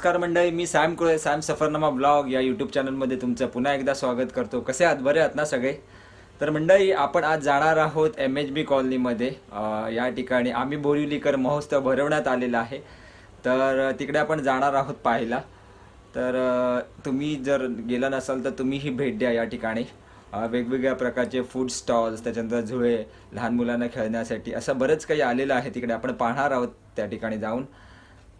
नमस्कार मंडळी मी Sam Kule Sam Safarnama blog या यूट्यूब चॅनलमध्ये तुमचं पुन्हा एकदा स्वागत करतो. कसे आहात? बरे आहात ना सगळे? तर मंडळी आपण आज जाणार आहोत एम एच बी कॉलनीमध्ये. या ठिकाणी आम्ही बोरिवलीकर महोत्सव भरवण्यात आलेला आहे. तर तिकडे आपण जाणार आहोत पाहायला. तर तुम्ही जर गेला नसाल तर तुम्हीही भेट द्या या ठिकाणी. वेगवेगळ्या प्रकारचे फूड स्टॉल्स त्याच्यानंतर झुळे लहान मुलांना खेळण्यासाठी असं बरंच काही आलेलं आहे तिकडे. आपण पाहणार आहोत त्या ठिकाणी जाऊन.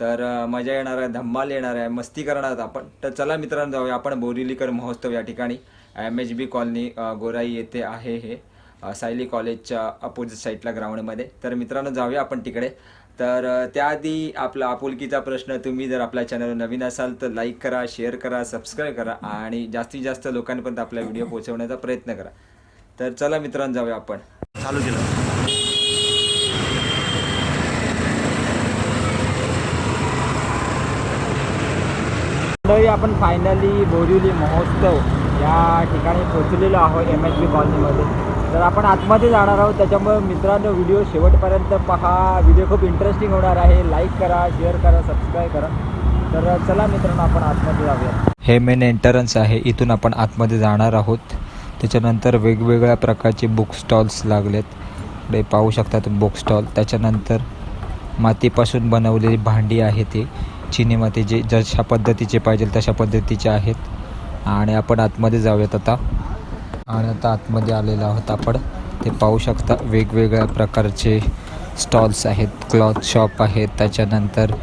तर मजा येणार आहे धम्माल येणार आहे मस्ती करणार आहोत आपण. तर चला मित्रांनो जाऊया आपण बोरिलीकर महोत्सव या ठिकाणी. M H B colony Gorai येथे आहे हे सायली कॉलेजच्या अपोजिट साईडला ग्राउंडमध्ये. तर मित्रांनो जाऊया आपण तिकडे. तर त्याआधी आपला आपुलकीचा प्रश्न तुम्ही जर आपल्या चॅनल नवीन असाल तर लाईक करा शेअर करा सबस्क्राईब करा आणि जास्तीत जास्त लोकांपर्यंत आपला व्हिडिओ पोहोचवण्याचा प्रयत्न करा. तर चला मित्रांनो जाऊया आपण. चालू केलं. मंडळी आपण फायनली बोरिवली महोत्सव या ठिकाणी पोहोचलेलो आहोत एम एच बी कॉलनीमध्ये. तर आपण आतमध्ये जाणार आहोत त्याच्यामुळे मित्रांनो व्हिडिओ शेवटपर्यंत पहा. व्हिडिओ खूप इंटरेस्टिंग होणार आहे. लाईक करा शेअर करा सबस्क्राईब करा. तर चला मित्रांनो आपण आतमध्ये जाऊया हे मेन एंटरन्स आहे. इथून आपण आतमध्ये जाणार आहोत. त्याच्यानंतर वेगवेगळ्या प्रकारचे बुक स्टॉल्स लागलेत. इकडे पाहू शकता तुम्ही बुक स्टॉल त्याच्यानंतर मातीपासून बनवलेली भांडी आहे ती. चिनीमध्ये जे जशा पद्धतीचे पाहिजे तशा पद्धतीचे आहेत. आणि आपण आतमध्ये जाऊयात आता. आणि आता आतमध्ये आलेलो आहोत आपण. ते पाहू शकता वेगवेगळ्या प्रकारचे स्टॉल्स आहेत क्लॉथ शॉप आहेत. त्याच्यानंतर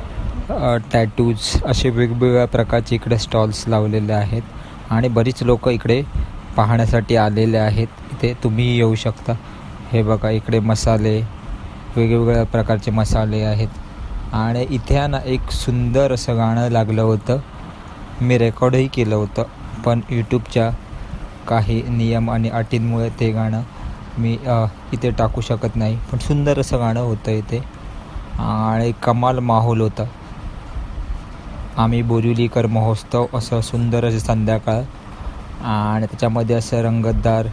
टॅटूज असे वेगवेगळ्या प्रकारचे इकडे स्टॉल्स लावलेले आहेत. आणि बरीच लोक इकडे पाहण्यासाठी आलेले आहेत. इथे तुम्हीही येऊ शकता. हे बघा इकडे मसाले वेगवेगळ्या प्रकारचे मसाले आहेत. आणि इथे ना एक सुंदर असं गाणं लागलं होतं. मी रेकॉर्डही केलं होतं पण यूट्यूबच्या काही नियम आणि अटींमुळे ते गाणं मी इथे टाकू शकत नाही. पण सुंदर असं गाणं होतं इथे. आणि कमाल माहोल होता. आम्ही बोरिवलीकर महोत्सव असं सुंदर असे संध्याकाळ आणि त्याच्यामध्ये असं रंगतदार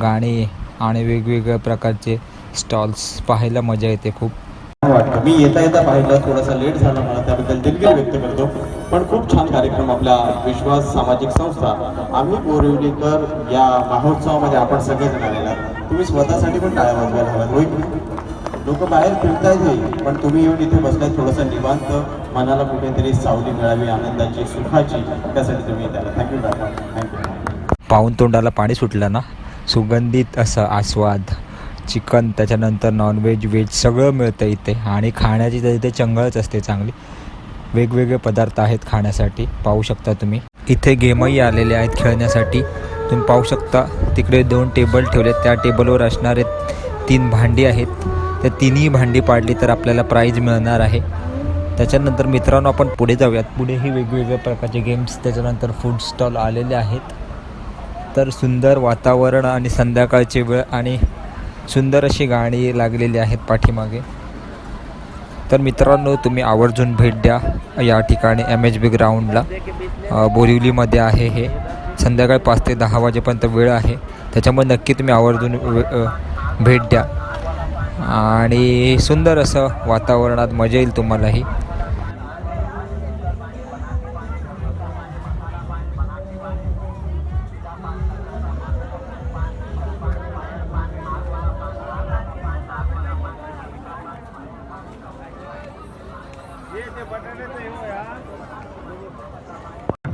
गाणी आणि वेगवेगळ्या प्रकारचे स्टॉल्स पाहायला मजा येते खूप. वाटतं. मी येता येता पाहिलं थोडासा लेट झाला मला त्याबद्दल दिलगिरी व्यक्त करतो. पण खूप छान कार्यक्रम आपल्या विश्वास सामाजिक संस्था आम्ही बोरिवलीकर या महोत्सवामध्ये आपण सगळेजण आलेला तुम्ही स्वतःसाठी पण टाळ्या वाजवायला हव्यात होईल लोक बाहेर फिरतायत हे पण तुम्ही येऊन इथे बसलाय थोडंसं निवांत मनाला कुठेतरी सावली मिळावी आनंदाची सुखाची त्यासाठी तुम्ही येत आला थँक्यू मॅडम थँक्यू पाहून तोंडाला पाणी सुटलं ना? सुगंधित असं आस्वाद. चिकन त्याच्यानंतर नॉनव्हेज व्हेज सगळं मिळतं इथे. आणि खाण्याची तर इथे चंगळच असते चांगली. वेगवेगळे पदार्थ आहेत खाण्यासाठी. पाहू शकता तुम्ही. इथे गेमही आलेले आहेत खेळण्यासाठी. तुम्ही पाहू शकता तिकडे दोन टेबल ठेवले त्या टेबलवर असणारे तीन भांडी आहेत. त्या तिन्ही भांडी पाडली तर आपल्याला प्राईज मिळणार आहे. त्याच्यानंतर मित्रांनो आपण पुढे जाऊयात. पुढेही वेगवेगळ्या प्रकारचे गेम्स त्याच्यानंतर फूड स्टॉल आलेले आहेत. तर सुंदर वातावरण आणि संध्याकाळची वेळ आणि सुंदर अशी गाणी लागलेली आहेत पाठीमागे. तर मित्रांनो तुम्ही आवर्जून भेट द्या या ठिकाणी एम एच बी ग्राउंडला बोरिवलीमध्ये आहे हे. संध्याकाळी पाच ते दहा वाजेपर्यंत वेळ आहे. त्याच्यामुळे नक्की तुम्ही आवर्जून वे- भेट द्या. आणि सुंदर असं वातावरणात मजा येईल तुम्हालाही.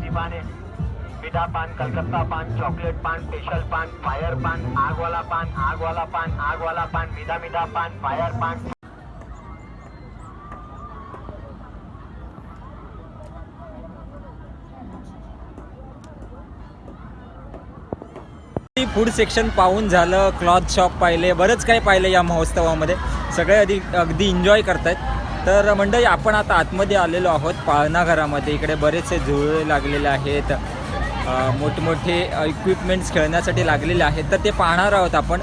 पान आहे मीठा पान कलकत्ता पान चॉकलेट पान स्पेशल पान फायर पान आग वाला पान आग वाला पान आग वाला पान मीठा मीठा पान फायर पान। फूड सेक्शन पाहून झालं क्लॉथ शॉप पाहिले बरंच काही पाहिलं या महोत्सवामध्ये. सगळे अगदी अगदी एन्जॉय करतायत. तर मंडळी आपण आता आतमध्ये आलेलो आहोत पाळणा घरामध्ये. इकडे बरेचसे झुळे लागलेले आहेत. मोठमोठे इक्विपमेंट्स खेळण्यासाठी लागलेले आहेत. तर ते पाहणार आहोत आपण.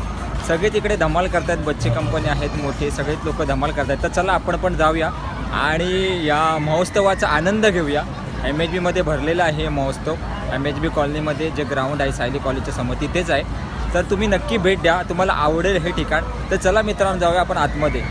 सगळे तिकडे धमाल करतात. बच्चे कंपनी आहेत मोठे. सगळेच लोक धमाल करतात. तर चला आपण पण जाऊया आणि या महोत्सवाचा आनंद घेऊया. एम एच बीमध्ये भरलेला आहे महोत्सव. एम एच बी कॉलनीमध्ये जे ग्राउंड आहे सायली कॉलेजच्या समोर तिथेच आहे. तर तुम्ही नक्की भेट द्या. तुम्हाला आवडेल हे ठिकाण. तर चला मित्रांनो जाऊया आपण आतमध्ये.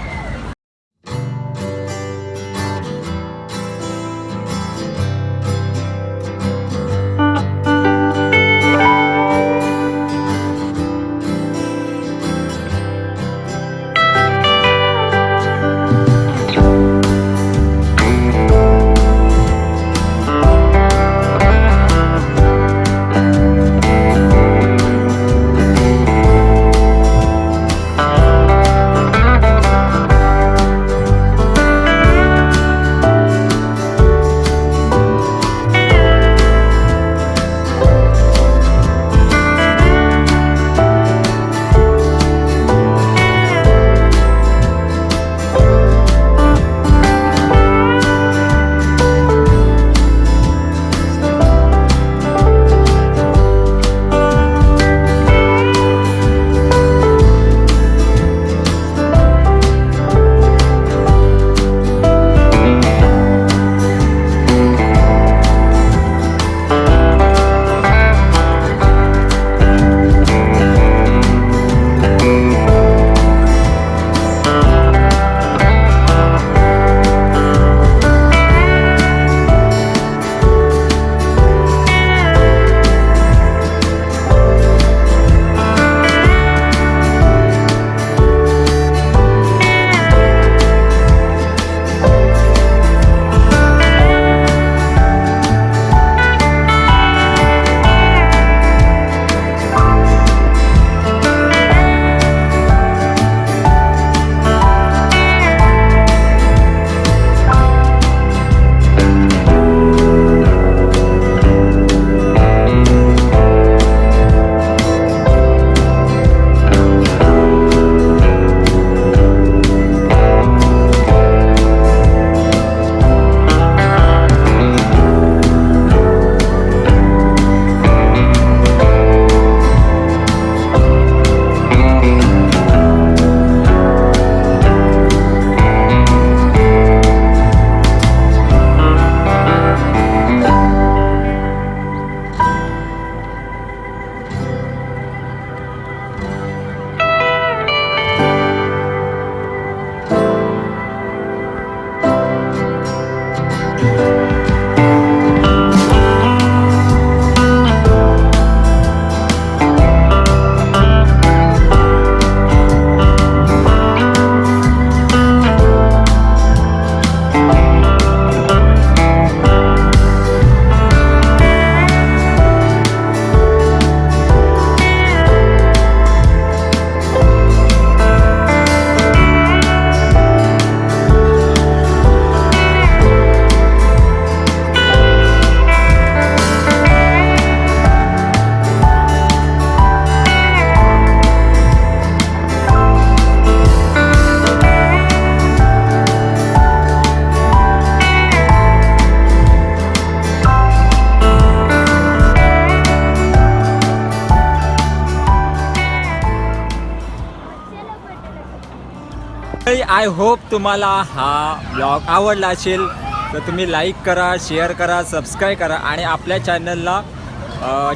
आय होप तुम्हाला हा ब्लॉग आवडला असेल. तर तुम्ही लाईक करा शेअर करा सबस्क्राईब करा आणि आपल्या चॅनलला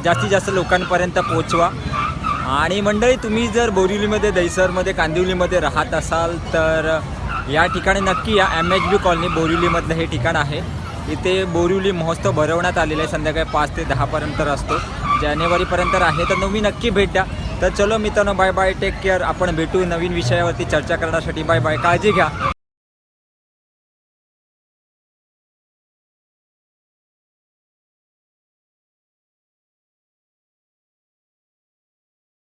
जास्तीत जास्त लोकांपर्यंत पोचवा आणि मंडळी तुम्ही जर बोरिवलीमध्ये दहिसरमध्ये कांदिवलीमध्ये राहत असाल तर या ठिकाणी नक्की या एम एच बी कॉलनी बोरिवलीमधलं हे ठिकाण आहे. इथे बोरिवली महोत्सव भरवण्यात आलेला आहे. संध्याकाळी पाच ते दहापर्यंत असतो. जानेवारीपर्यंत आहे. तर तुम्ही नक्की भेट द्या. तर चलो मित्रांनो बाय बाय टेक केअर आपण भेटू नवीन विषयावरती चर्चा करण्यासाठी. बाय बाय काळजी घ्या.